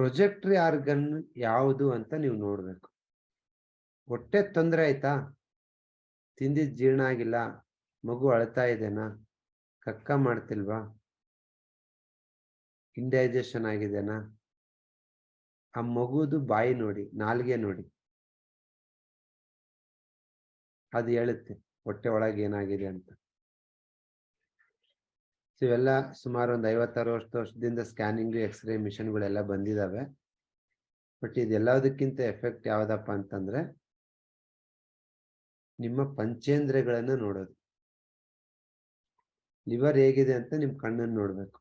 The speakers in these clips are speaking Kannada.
ಪ್ರೊಜೆಕ್ಟ್ರಿ ಆರ್ಗನ್ ಯಾವುದು ಅಂತ ನೀವು ನೋಡ್ಬೇಕು. ಹೊಟ್ಟೆ ತೊಂದರೆ ಆಯ್ತಾ? ತಿಂದಿದ್ ಜೀರ್ಣ ಆಗಿಲ್ಲ? ಮಗು ಅಳ್ತಾ ಇದೆನಾ? ಕಕ್ಕ ಮಾಡ್ತಿಲ್ವಾ? ಇಂಡೈಜೆಷನ್ ಆಗಿದೆನಾ? ಆ ಮಗುದು ಬಾಯಿ ನೋಡಿ, ನಾಲ್ಗೆ ನೋಡಿ. ಅದು ಹೇಳುತ್ತೆ, ಹೊಟ್ಟೆ ಒಳಗೆ ಏನಾಗಿದೆ ಅಂತ. ಇವೆಲ್ಲ ಸುಮಾರು ಒಂದು ಐವತ್ತಾರು ವರ್ಷ ವರ್ಷದಿಂದ ಸ್ಕ್ಯಾನಿಂಗ್ ಎಕ್ಸ್ರೇ ಮಿಷನ್ಗಳೆಲ್ಲ ಬಂದಿದ್ದಾವೆ ಬಟ್ ಇದೆಲ್ಲದಕ್ಕಿಂತ ಎಫೆಕ್ಟ್ ಯಾವ್ದಪ್ಪ ಅಂತಂದ್ರೆ ನಿಮ್ಮ ಪಂಚೇಂದ್ರಗಳನ್ನ ನೋಡೋದು. ಲಿವರ್ ಹೇಗಿದೆ ಅಂತ ನಿಮ್ ಕಣ್ಣನ್ನು ನೋಡ್ಬೇಕು.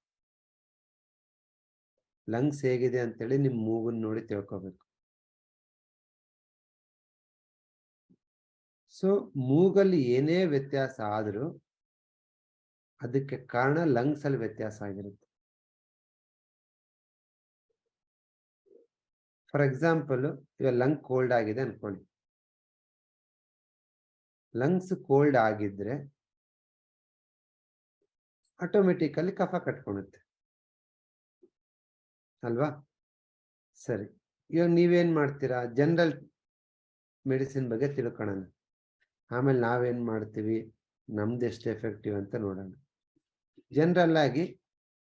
ಲಂಗ್ಸ್ ಹೇಗಿದೆ ಅಂತೇಳಿ ನಿಮ್ ಮೂಗನ್ ನೋಡಿ ತಿಳ್ಕೊಬೇಕು. ಸೊ, ಮೂಗಲ್ಲಿ ಏನೇ ವ್ಯತ್ಯಾಸ ಆದ್ರೂ ಅದಕ್ಕೆ ಕಾರಣ ಲಂಗ್ಸ್ ಅಲ್ಲಿ ವ್ಯತ್ಯಾಸ ಆಗಿರುತ್ತೆ. ಫಾರ್ ಎಕ್ಸಾಂಪಲ್ ಇವಾಗ ಲಂಗ್ ಕೋಲ್ಡ್ ಆಗಿದೆ ಅನ್ಕೊಳ್ಳಿ. ಲಂಗ್ಸ್ ಕೋಲ್ಡ್ ಆಗಿದ್ರೆ ಆಟೋಮೆಟಿಕಲಿ ಕಫ ಕಟ್ಕೊಳುತ್ತೆ. ಅಲ್ವಾ? ಸರಿ. ಇವಾಗ ನೀವೇನ್ ಮಾಡ್ತೀರಾ? ಜನರಲ್ ಮೆಡಿಸಿನ್ ಬಗ್ಗೆ ತಿಳ್ಕೊಳ್ಳೋಣ. ಆಮೇಲೆ ನಾವೇನ್ ಮಾಡ್ತೀವಿ? ನಮ್ದು ಎಷ್ಟು ಎಫೆಕ್ಟಿವ್ ಅಂತ ನೋಡೋಣ. ಜನರಲ್ ಆಗಿ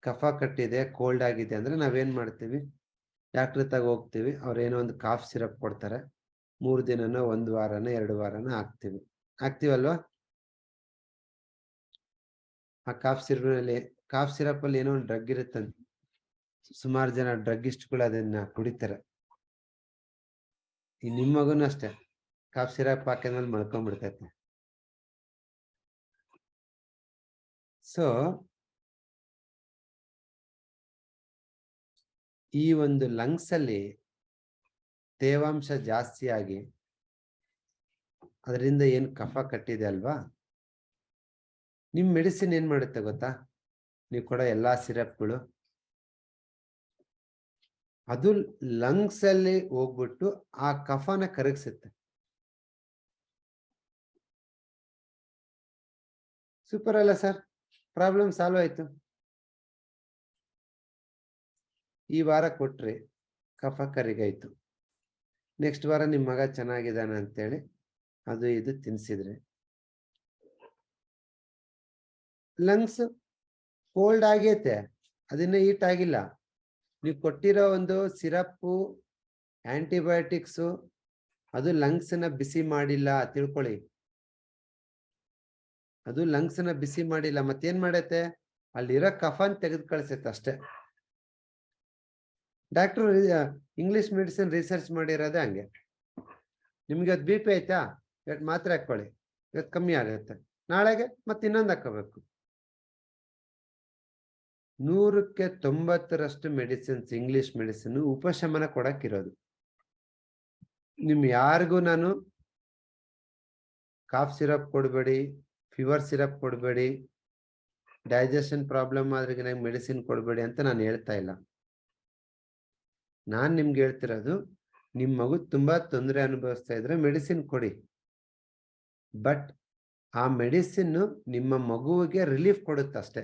ಕಫ ಕಟ್ಟಿದೆ ಕೋಲ್ಡ್ ಆಗಿದೆ ಅಂದ್ರೆ ನಾವೇನ್ ಮಾಡ್ತೀವಿ? ಡಾಕ್ಟರ್ ತಗ ಹೋಗ್ತೀವಿ, ಅವ್ರು ಏನೋ ಒಂದು ಕಾಫ್ ಸಿರಪ್ ಕೊಡ್ತಾರೆ. ಮೂರು ದಿನನೋ, ಒಂದು ವಾರನ, ಎರಡು ವಾರನ ಹಾಕ್ತೀವಿ. ಹಾಕ್ತಿವಲ್ವಾ? ಆ ಕಾಫ್ ಸಿರಪ್ನಲ್ಲಿ ಕಾಫ್ ಸಿರಪ್ ಅಲ್ಲಿ ಏನೋ ಒಂದು ಡ್ರಗ್ ಇರುತ್ತಂತೆ. ಸುಮಾರು ಜನ ಡ್ರಗ್ಗಿಸ್ಟ್ಗಳು ಅದನ್ನ ಕುಡಿತಾರೆ. ಈ ನಿಮ್ಮ ಮಗುನು ಅಷ್ಟೇ ಕಾಫ್ ಸಿರಪ್ ಹಾಕಿದ್ಮೇಲೆ ಮಲ್ಕೊಂಡ್ಬಿಡ್ತೈತೆ. ಸೊ ಈ ಒಂದು ಲಂಗ್ಸ್ ಅಲ್ಲಿ ತೇವಾಂಶ ಜಾಸ್ತಿ ಆಗಿ ಅದರಿಂದ ಏನು ಕಫ ಕಟ್ಟಿದೆ ಅಲ್ವಾ? ನಿಮ್ಮ ಮೆಡಿಸಿನ್ ಏನು ಮಾಡುತ್ತೆ ಗೊತ್ತಾ? ನೀವು ಕೊಡೋ ಎಲ್ಲಾ ಸಿರಪ್ಗಳು? ಅದು ಲಂಗ್ಸ್ ಅಲ್ಲಿ ಹೋಗ್ಬಿಟ್ಟು ಆ ಕಫನ ಕರಗಿಸುತ್ತೆ. ಸೂಪರ್ ಅಲ್ಲ ಸರ್ ಪ್ರಾಬ್ಲಮ್ ಸಾಲ್ವ್ ಆಯ್ತು. ಈ ವಾರ ಕೊಟ್ರಿ ಕಫ ಕರಿಗಾಯ್ತು ನೆಕ್ಸ್ಟ್ ವಾರ ನಿಮ್ಮ ಮಗ ಚೆನ್ನಾಗಿದ್ದಾನೆ ಅಂತೇಳಿ ಅದು ಇದು ತಿನ್ಸಿದ್ರೆ. ಲಂಗ್ಸ್ ಕೋಲ್ಡ್ ಆಗೈತೆ, ಅದನ್ನ ಹೀಟ್ ಆಗಿಲ್ಲ. ನೀವು ಕೊಟ್ಟಿರೋ ಒಂದು ಸಿರಪ್ಪು ಆಂಟಿಬಯೋಟಿಕ್ಸು ಅದು ಲಂಗ್ಸ್ನ ಬಿಸಿ ಮಾಡಿಲ್ಲ ತಿಳ್ಕೊಳ್ಳಿ. ಅದು ಲಂಗ್ಸ್ನ ಬಿಸಿ ಮಾಡಿಲ್ಲ ಮತ್ತೇನ್ ಮಾಡೈತೆ? ಅಲ್ಲಿರೋ ಕಫನ್ ತೆಗೆದು ಕಳಿಸೈತೆ ಅಷ್ಟೇ. ಡಾಕ್ಟರ್ ಇಂಗ್ಲಿಷ್ ಮೆಡಿಸಿನ್ ರಿಸರ್ಚ್ ಮಾಡಿರೋದೇ ಹಂಗೆ. ನಿಮ್ಗೆ ಅದು ಬಿ ಪಿ ಆಯ್ತಾ? ಇವತ್ತು ಮಾತ್ರೆ ಹಾಕೊಳ್ಳಿ ಇವತ್ತು ಕಮ್ಮಿ ಆಗುತ್ತೆ. ನಾಳೆಗೆ ಮತ್ತೆ ಇನ್ನೊಂದು ಹಾಕೋಬೇಕು ನೂರಕ್ಕೆ ತೊಂಬತ್ತರಷ್ಟು ಮೆಡಿಸಿನ್ಸ್ ಇಂಗ್ಲಿಷ್ ಮೆಡಿಸಿನ್ ಉಪಶಮನ ಕೊಡಕ್ಕಿರೋದು. ನಿಮ್ ಯಾರಿಗೂ ನಾನು ಕಾಫ್ ಸಿರಪ್ ಕೊಡಬೇಡಿ, ಫೀವರ್ ಸಿರಪ್ ಕೊಡಬೇಡಿ, ಡೈಜೆಷನ್ ಪ್ರಾಬ್ಲಮ್ ಆದ್ರೆ ನನಗೆ ಮೆಡಿಸಿನ್ ಕೊಡಬೇಡಿ ಅಂತ ನಾನು ಹೇಳ್ತಾ ಇಲ್ಲ. ನಾನ್ ನಿಮ್ಗೆ ಹೇಳ್ತಿರೋದು, ನಿಮ್ ಮಗು ತುಂಬಾ ತೊಂದರೆ ಅನುಭವಿಸ್ತಾ ಇದ್ರೆ ಮೆಡಿಸಿನ್ ಕೊಡಿ. ಬಟ್ ಆ ಮೆಡಿಸಿನ್ ನಿಮ್ಮ ಮಗುವಿಗೆ ರಿಲೀಫ್ ಕೊಡುತ್ತೆ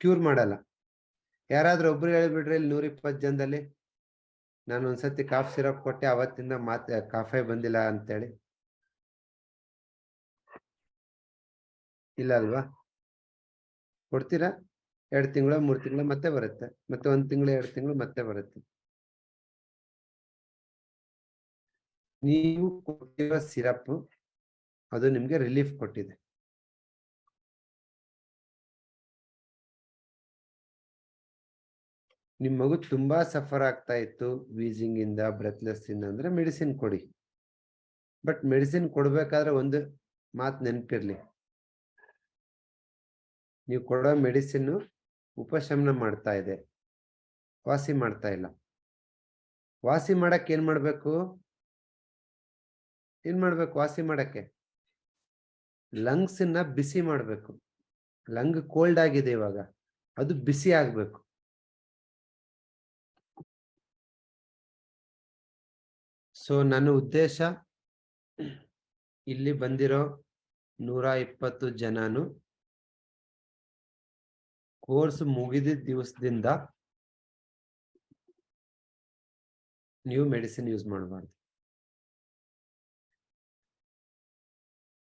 ಕ್ಯೂರ್ ಮಾಡಲ್ಲ. ಯಾರಾದ್ರೂ ಒಬ್ರು ಹೇಳ್ಬಿಡ್ರಿ ಇಲ್ಲಿ ನೂರ ಇಪ್ಪತ್ತು ಜನದಲ್ಲಿ ನಾನು ಒಂದ್ಸತಿ ಕಾಫ್ ಸಿರಪ್ ಕೊಟ್ಟೆ, ಅವತ್ತಿಂದ ಮಾತೆ, ಕಾಫೆ ಬಂದಿಲ್ಲ ಅಂತೇಳಿ. ಇಲ್ಲ ಅಲ್ವಾ? ಕೊಡ್ತೀರಾ? ಎರಡು ತಿಂಗಳು, ಮೂರು ತಿಂಗಳು ಮತ್ತೆ ಬರುತ್ತೆ. ಮತ್ತೆ ಒಂದು ತಿಂಗಳು, ಎರಡು ತಿಂಗಳು ಮತ್ತೆ ಬರುತ್ತೆ. ನೀವು ಕೊಟ್ಟಿರೋ ಸಿರಪ್, ಅದು ನಿಮ್ಗೆ ರಿಲೀಫ್ ಕೊಟ್ಟಿದೆ. ನಿಮ್ ಮಗು ತುಂಬಾ ಸಫರ್ ಆಗ್ತಾ ಇತ್ತು ವೀಸಿಂಗ್ ಇಂದ ಬ್ರೆತ್ಲೆಸ್ ಇಂದ ಅಂದ್ರೆ ಮೆಡಿಸಿನ್ ಕೊಡಿ. ಬಟ್ ಮೆಡಿಸಿನ್ ಕೊಡ್ಬೇಕಾದ್ರೆ ಒಂದು ಮಾತು ನೆನಪಿರ್ಲಿ. ನೀವು ಕೊಡೋ ಮೆಡಿಸಿನ್ ಉಪಶಮನ ಮಾಡ್ತಾ ಇದೆ. ವಾಸಿ ಮಾಡ್ತಾ ಇಲ್ಲ. ವಾಸಿ ಮಾಡಕ್ಕೆ ಏನ್ ಮಾಡ್ಬೇಕು? ಏನ್ ಮಾಡ್ಬೇಕು ವಾಸಿ ಮಾಡಕ್ಕೆ? ಲಂಗ್ಸ್ನ ಬಿಸಿ ಮಾಡ್ಬೇಕು. ಲಂಗ್ ಕೋಲ್ಡ್ ಆಗಿದೆ ಇವಾಗ. ಅದು ಬಿಸಿ ಆಗ್ಬೇಕು. ಸೊ, ನನ್ನ ಉದ್ದೇಶ, ಇಲ್ಲಿ ಬಂದಿರೋ ನೂರ ಇಪ್ಪತ್ತು ಜನನು ಕೋರ್ಸ್ ಮುಗಿದಿದ್ದ ದಿವಸದಿಂದ ನೀವು ಮೆಡಿಸಿನ್ ಯೂಸ್ ಮಾಡಬಾರ್ದು.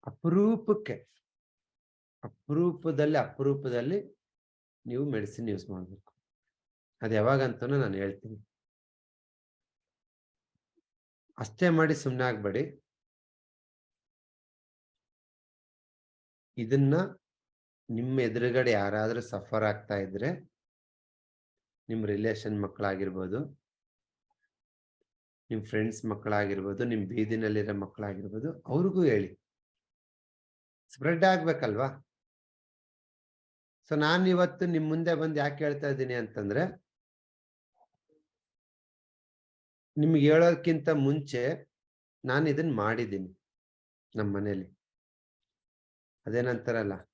ಅಪರೂಪಕ್ಕೆ, ಅಪರೂಪದಲ್ಲಿ ಅಪರೂಪದಲ್ಲಿ ನೀವು ಮೆಡಿಸಿನ್ ಯೂಸ್ ಮಾಡಬೇಕು. ಅದು ಯಾವಾಗಂತನೂ ನಾನು ಹೇಳ್ತೀನಿ. ಅಷ್ಟೇ ಮಾಡಿ ಸುಮ್ಮನೆ ಆಗ್ಬೇಡಿ. ಇದನ್ನ ನಿಮ್ಮ ಎದುರುಗಡೆ ಯಾರಾದರೂ ಸಫರ್ ಆಗ್ತಾ ಇದ್ರೆ, ನಿಮ್ಮ ರಿಲೇಷನ್ ಮಕ್ಕಳಾಗಿರ್ಬೋದು, ನಿಮ್ಮ ಫ್ರೆಂಡ್ಸ್ ಮಕ್ಕಳಾಗಿರ್ಬೋದು, ನಿಮ್ಮ ಬೀದಿನಲ್ಲಿರೋ ಮಕ್ಕಳಾಗಿರ್ಬೋದು, ಅವ್ರಿಗೂ ಹೇಳಿ. ಸ್ಪ್ರೆಡ್ ಆಗ್ಬೇಕಲ್ವಾ? ಸೊ ನಾನು ಇವತ್ತು ನಿಮ್ಮ ಮುಂದೆ ಬಂದು ಯಾಕೆ ಹೇಳ್ತಾ ಇದ್ದೀನಿ ಅಂತಂದ್ರೆ, ನಿಮ್ಗೆ ಹೇಳೋದಕ್ಕಿಂತ ಮುಂಚೆ ನಾನು ಇದನ್ನ ಮಾಡಿದ್ದೀನಿ ನಮ್ಮ ಮನೇಲಿ. ಅದೇನಂತಾರಲ್ಲ?